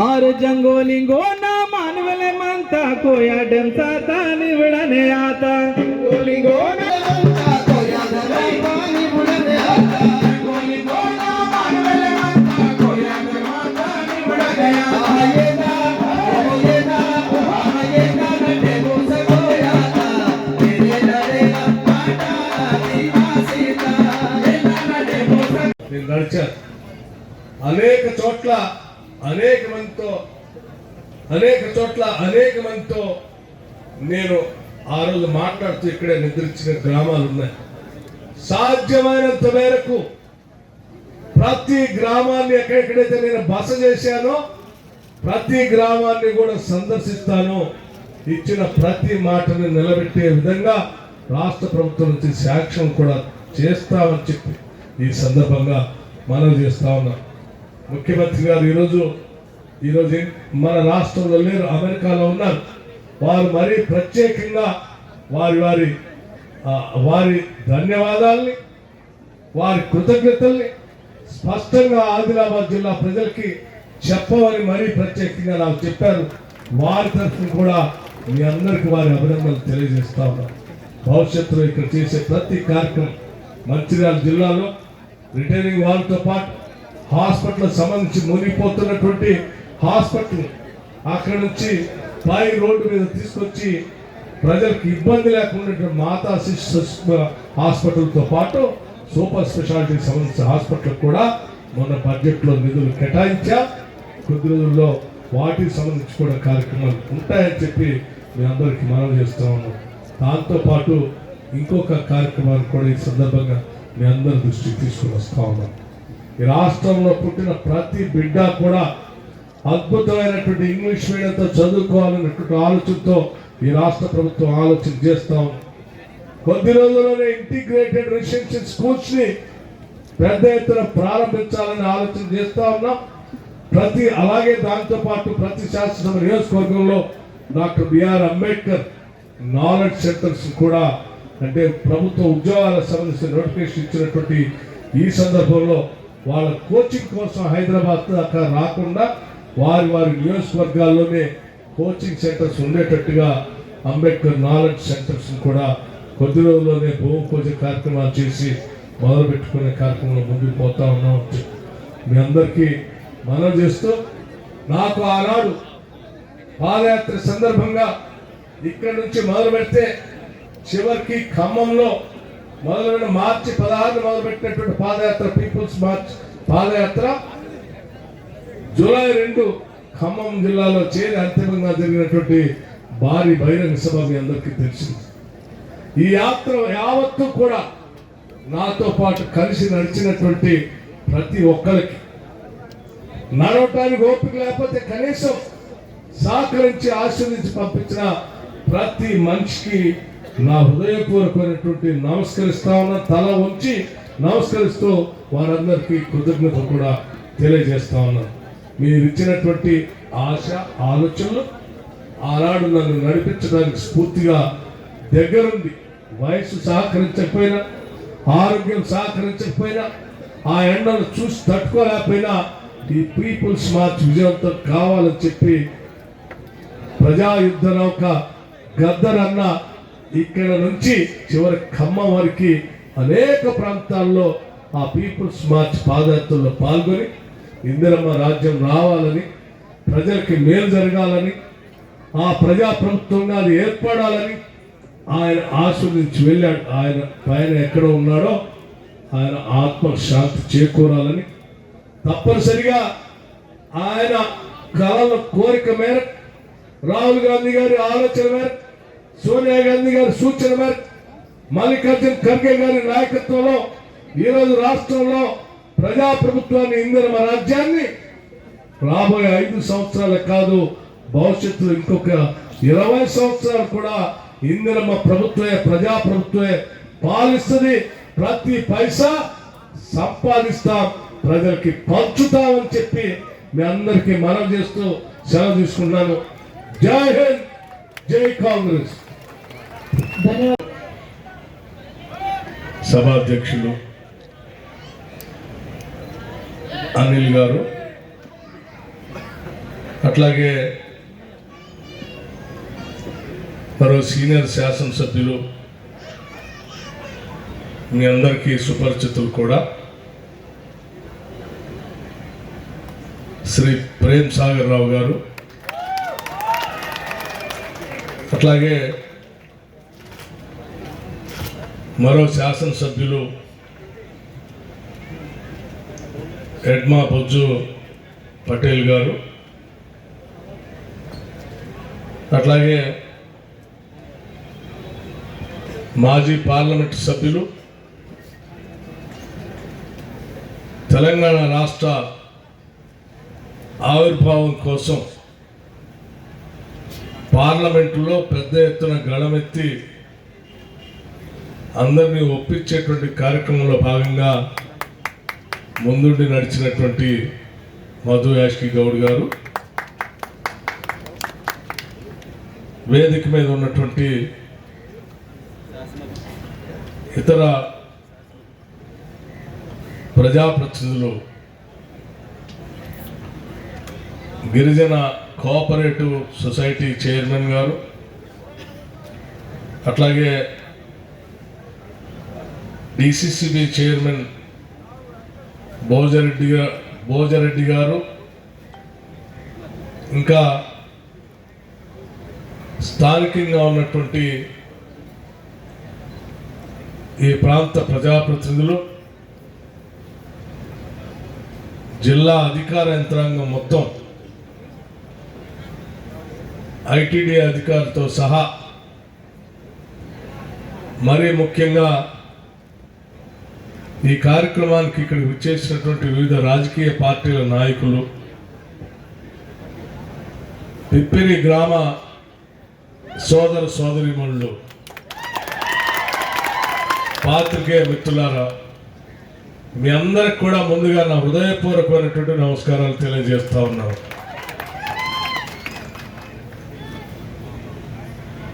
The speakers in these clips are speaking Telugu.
और जंगोलिंगो ना मानवले मानता कोया डमसाता निवड़ने आता। जंगोलिंगो అనేక చోట్ల అనేక మందితో అనేక చోట్ల అనేక మందితో నేను ఆ రోజు మాట్లాడుతూ ఇక్కడే నిద్రించిన గ్రామాలు ఉన్నాయి. సాధ్యమైనంత మేరకు ప్రతి గ్రామాన్ని ఎక్కడెక్కడైతే నేను బస చేశానో ప్రతి గ్రామాన్ని కూడా సందర్శిస్తాను. ఇచ్చిన ప్రతి మాటని నిలబెట్టే విధంగా రాష్ట్ర ప్రభుత్వం నుంచి శాంక్షన్ కూడా చేస్తామని చెప్పి ఈ సందర్భంగా మనం చేస్తా ఉన్నాం. ముఖ్యమంత్రి గారు ఈరోజు ఈరోజు మన రాష్ట్రంలో లేరు అమెరికాలో ఉన్నారు. వారు మరీ ప్రత్యేకంగా వారి వారి వారి ధన్యవాదాల్ని వారి కృతజ్ఞతల్ని స్పష్టంగా ఆదిలాబాద్ జిల్లా ప్రజలకి చెప్పమని మరీ ప్రత్యేకంగా నాకు చెప్పారు. వారి తరఫున కూడా మీ అందరికి వారి అభినందనలు తెలియజేస్తా ఉన్నాను భవిష్యత్తులో ఇక్కడ చేసే ప్రతి కార్యక్రమం మంచిర్యాల జిల్లాలో రిటైరింగ్ వాళ్ళతో పాటు హాస్పిటల్ సంబంధించి మునిగిపోతున్నటువంటి హాస్పిటల్ అక్కడ నుంచి పై రోడ్డు మీద తీసుకొచ్చి ప్రజలకు ఇబ్బంది లేకుండా మాతా శిశు హాస్పిటల్తో పాటు సూపర్ స్పెషాలిటీకి సంబంధించిన హాస్పిటల్ కూడా మొన్న బడ్జెట్లో నిధులు కేటాయించా. కొద్ది రోజుల్లో వాటికి సంబంధించి కూడా కార్యక్రమాలు ఉంటాయని చెప్పి మీ అందరికీ మనవి చేస్తూ ఉన్నాం. దాంతోపాటు ఇంకొక కార్యక్రమాన్ని కూడా ఈ సందర్భంగా మీ అందరి దృష్టికి తీసుకుని వస్తూ ఉన్నాం. ఈ రాష్ట్రంలో పుట్టిన ప్రతి బిడ్డ కూడా అద్భుతమైనటువంటి ఇంగ్లీష్ మీడియంతో చదువుకోవాలన్నటువంటి ఆలోచనతో ఈ రాష్ట్ర ప్రభుత్వం ఆలోచన చేస్తాం కొద్ది రోజుల్లోనే ఇంటిగ్రేటెడ్ రెసిడెన్షియల్ స్కూల్స్ని పెద్ద ఎత్తున ప్రారంభించాలని ఆలోచన చేస్తా ఉన్నాం. ప్రతి అలాగే దాంతో పాటు ప్రతి శాసనసభ నియోజకవర్గంలో doctor BR Ambedkar knowledge centres కూడా అంటే ప్రభుత్వ ఉద్యోగాలకు సంబంధించిన నోటిఫికేషన్ ఇచ్చినటువంటి ఈ సందర్భంలో వాళ్ళ కోచింగ్ కోసం హైదరాబాద్ దాకా రాకుండా వారి వారి నియోజకవర్గాల్లోనే కోచింగ్ సెంటర్స్ ఉండేటట్టుగా అంబేద్కర్ నాలెడ్జ్ సెంటర్స్ కూడా కొద్ది రోజుల్లోనే భూమి పూజ కార్యక్రమాలు చేసి మొదలు పెట్టుకునే కార్యక్రమంలో ముందుకు పోతా ఉన్నాం. మీ అందరికీ మనం చేస్తూ నాకు ఆనాడు పాదయాత్ర సందర్భంగా ఇక్కడి నుంచి మొదలు పెడితే చివరికి ఖమ్మంలో మొదలైన మార్చి పదహారు మొదలుపెట్టినటువంటి padayatra peoples march padayatra. July రెండు ఖమ్మం జిల్లాలో చేరి అంతిమంగా జరిగినటువంటి భారీ బహిరంగ సభ మీ అందరికీ తెలిసింది. ఈ యాత్ర యావత్తు కూడా నాతో పాటు కలిసి నడిచినటువంటి ప్రతి ఒక్కరికి. నడవటానికి ఓపిక లేకపోతే కనీసం సహకరించి ఆశీర్వదించి పంపించిన ప్రతి మనిషికి నా హృదయపూర్వకమైనటువంటి నమస్కరిస్తా ఉన్న తల ఉంచి నమస్కరిస్తూ వారందరికీ కృతజ్ఞత కూడా తెలియజేస్తా ఉన్నాను మీరు ఇచ్చినటువంటి ఆశ ఆలోచనలు ఆనాడు నన్ను నడిపించడానికి స్ఫూర్తిగా దగ్గరుంది వయసు సహకరించకపోయినా ఆరోగ్యం సహకరించకపోయినా ఆ ఎండను చూసి తట్టుకోలేకపోయినా ఈ పీపుల్స్ మార్చ్ విజయవంతం కావాలని చెప్పి ప్రజాయుద్ధ నౌక గద్దరన్న ఇక్కడ నుంచి చివరి ఖమ్మం వరకు అనేక ప్రాంతాల్లో ఆ పీపుల్స్ మార్చ్ పాదయాత్రలో పాల్గొని ఇందిరమ్మ రాజ్యం రావాలని ప్రజలకి మేలు జరగాలని ఆ ప్రజా ప్రభుత్వంగా అది ఏర్పడాలని ఆయన ఆస్వాదించి వెళ్ళాడు. ఆయన పైన ఎక్కడ ఉన్నాడో ఆయన ఆత్మ శాంతి చేకూరాలని తప్పనిసరిగా ఆయన కళల కోరిక మేరకు రాహుల్ గాంధీ గారి ఆలోచన మేరకు సోనియా గాంధీ గారి సూచన మేరకు మల్లికార్జున్ ఖర్గే గారి నాయకత్వంలో ఈరోజు రాష్ట్రంలో ప్రజాప్రభుత్వాన్ని ఇందిరమ రాజ్యాన్ని రాబోయే ఐదు సంవత్సరాలు కాదు భవిష్యత్తులో ఇంకొక ఇరవై సంవత్సరాలు కూడా ఇందిరమ్మ ప్రభుత్వమే ప్రజాప్రభుత్వమే పాలిస్తుంది. ప్రతి పైసా సంపాదిస్తాం ప్రజలకి పంచుతామని చెప్పి మీ అందరికీ మనం చేస్తూ సెలవు తీసుకున్నాను జై హింద్ జై కాంగ్రెస్. సభాధ్యక్షులు అనిల్ గారు అట్లాగే మరో సీనియర్ శాసనసభ్యులు మీ అందరికీ సుపరిచితులు కూడా. శ్రీ ప్రేమ్ సాగర్ రావు గారు అట్లాగే మరో శాసనసభ్యులు ఎడ్మా బొజ్జు పటేల్ గారు. అట్లాగే మాజీ పార్లమెంట్ సభ్యులు తెలంగాణ రాష్ట్ర ఆవిర్భావం కోసం పార్లమెంటులో పెద్ద ఎత్తున గళమెత్తి అందరినీ ఒప్పించేటువంటి కార్యక్రమంలో భాగంగా ముందుండి నడిచినటువంటి మధు యాష్కి గౌడ్ గారు వేదిక మీద ఉన్నటువంటి ఇతర ప్రజాప్రతినిధులు గిరిజన కోఆపరేటివ్ సొసైటీ చైర్మన్ గారు అట్లాగే డిసిసిబి చైర్మన్ భోజరెడ్డి గా- భోజరెడ్డి గారు ఇంకా స్థానికంగా ఉన్నటువంటి ఈ ప్రాంత ప్రజాప్రతినిధులు జిల్లా అధికార యంత్రాంగం మొత్తం ఐటీడీ అధికారితో సహా మరీ ముఖ్యంగా ఈ కార్యక్రమానికి ఇక్కడికి వచ్చేసినటువంటి వివిధ రాజకీయ పార్టీల నాయకులు పిప్పిరి గ్రామ సోదర సోదరిమణులు పాత్రికేయ మిత్రులారా మీ అందరికి కూడా ముందుగా నా హృదయపూర్వకమైనటువంటి నమస్కారాలు తెలియజేస్తా ఉన్నాను.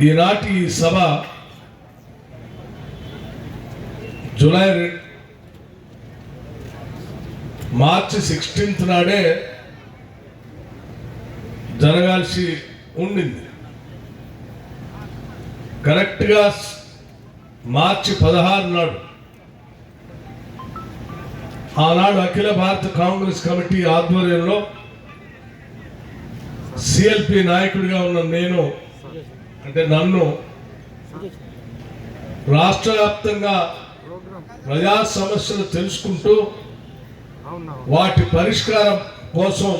ఈనాటి ఈ సభ జూలై మార్చి సిక్స్టీన్త్ నాడే జరగాల్సి ఉండింది. కరెక్ట్గా మార్చి పదహారు నాడు ఆనాడు అఖిల భారత కాంగ్రెస్ కమిటీ ఆధ్వర్యంలో సిఎల్పి నాయకుడిగా ఉన్న నేను అంటే నన్ను రాష్ట్ర వ్యాప్తంగా ప్రజా సమస్యలు తెలుసుకుంటూ వాటి పరిష్కారం కోసం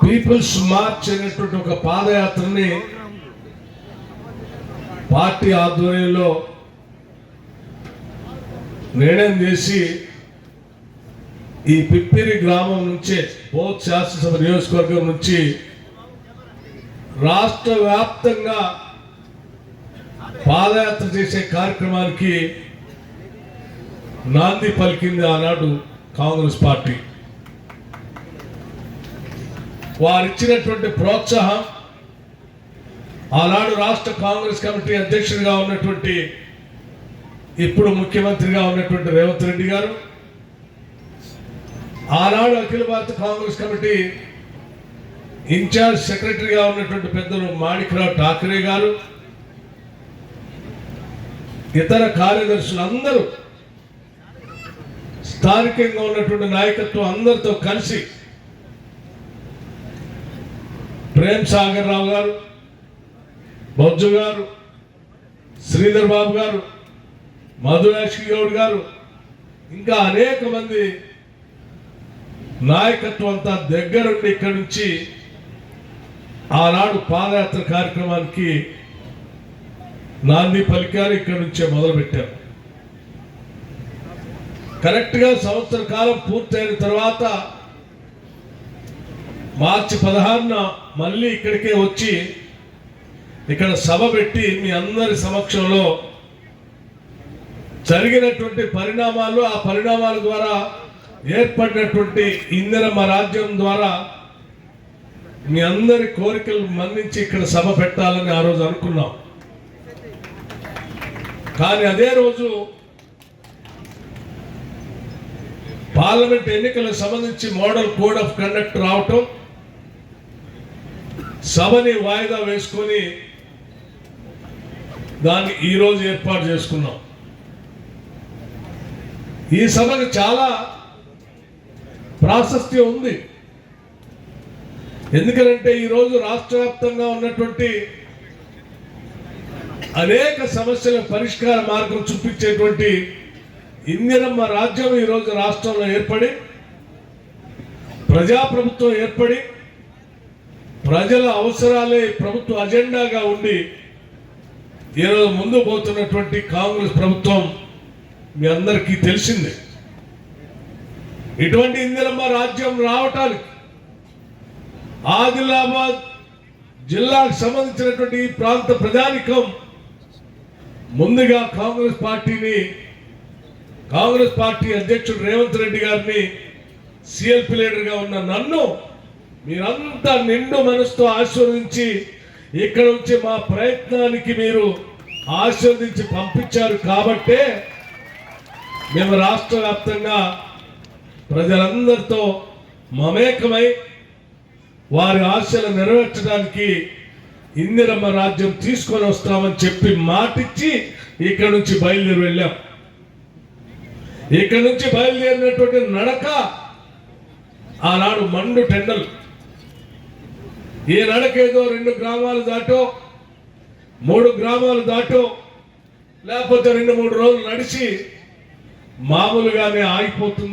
పీపుల్స్ మార్చ్ అనేటువంటి ఒక పాదయాత్రని పార్టీ ఆధ్వర్యంలో నిర్ణయం చేసి ఈ పిప్పిరి గ్రామం నుంచే బోత్ శాసనసభ నియోజకవర్గం నుంచి రాష్ట్ర వ్యాప్తంగా పాదయాత్ర చేసే కార్యక్రమానికి నాంది పలికింది ఆనాడు కాంగ్రెస్ పార్టీ. వారిచ్చినటువంటి ప్రోత్సాహం ఆనాడు రాష్ట్ర కాంగ్రెస్ కమిటీ అధ్యక్షుడిగా ఉన్నటువంటి ఇప్పుడు ముఖ్యమంత్రిగా ఉన్నటువంటి రేవంత్ రెడ్డి గారు ఆనాడు అఖిల భారత కాంగ్రెస్ కమిటీ ఇన్ఛార్జ్ సెక్రటరీగా ఉన్నటువంటి పెద్దలు మాణిక్రావు ఠాకరే గారు ఇతర కార్యదర్శులు అందరూ స్థానికంగా ఉన్నటువంటి నాయకత్వం అందరితో కలిసి ప్రేమ్ సాగర్ రావు గారు బొజ్జు గారు శ్రీధర్ బాబు గారు మధురాక్షి గౌడ్ గారు ఇంకా అనేక మంది నాయకత్వం అంతా దగ్గరుండి ఇక్కడి నుంచి ఆనాడు పాదయాత్ర కార్యక్రమానికి నాంది పలికారు ఇక్కడి నుంచే మొదలుపెట్టారు. కరెక్ట్గా సంవత్సర కాలం పూర్తయిన తర్వాత మార్చి పదహారున మళ్ళీ ఇక్కడికే వచ్చి ఇక్కడ సభ పెట్టి మీ అందరి సమక్షంలో జరిగినటువంటి పరిణామాలు ఆ పరిణామాల ద్వారా ఏర్పడినటువంటి ఇందిరమ్మ రాజ్యం ద్వారా మీ అందరి కోరికలు మన్నించి ఇక్కడ సభ పెట్టాలని ఆ రోజు అనుకున్నాం. కానీ అదే రోజు పార్లమెంట్ ఎన్నికలకు సంబంధించి మోడల్ కోడ్ ఆఫ్ కండక్ట్ రావటం సభని వాయిదా వేసుకొని దాన్ని ఈరోజు ఏర్పాటు చేసుకున్నాం. ఈ సభకు చాలా ప్రాశస్త్యం ఉంది. ఎందుకంటే ఈరోజు రాష్ట్ర వ్యాప్తంగా ఉన్నటువంటి అనేక సమస్యల పరిష్కార మార్గం చూపించేటువంటి ఇందిరమ్మ రాజ్యం ఈరోజు రాష్ట్రంలో ఏర్పడి ప్రజాప్రభుత్వం ఏర్పడి ప్రజల అవసరాలే ప్రభుత్వ అజెండాగా ఉండి ఈరోజు ముందు పోతున్నటువంటి కాంగ్రెస్ ప్రభుత్వం మీ అందరికీ తెలిసిందే. ఇటువంటి ఇందిరమ్మ రాజ్యం రావటానికి ఆదిలాబాద్ జిల్లాకు సంబంధించినటువంటి ప్రాంత ప్రజానికం ముందుగా కాంగ్రెస్ పార్టీని కాంగ్రెస్ పార్టీ అధ్యక్షుడు రేవంత్ రెడ్డి గారిని సిఎల్పి లీడర్గా ఉన్న నన్ను మీరంతా నిండు మనసుతో ఆశీర్వదించి ఇక్కడ నుంచి మా ప్రయత్నానికి మీరు ఆశీర్వదించి పంపించారు కాబట్టే మేము రాష్ట్ర వ్యాప్తంగా ప్రజలందరితో మమేకమై వారి ఆశలు నెరవేర్చడానికి ఇందిరమ్మ రాజ్యం తీసుకొని వస్తామని చెప్పి మాటిచ్చి ఇక్కడ నుంచి బయలుదేరి వెళ్ళాం. ఇక్కడ నుంచి బయలుదేరినటువంటి నడక ఆనాడు మండు టెండల్. ఈ నడక ఏదో రెండు గ్రామాలు దాటో మూడు గ్రామాలు దాటో లేకపోతే రెండు మూడు రోజులు నడిచి మామూలుగానే ఆగిపోతుంది.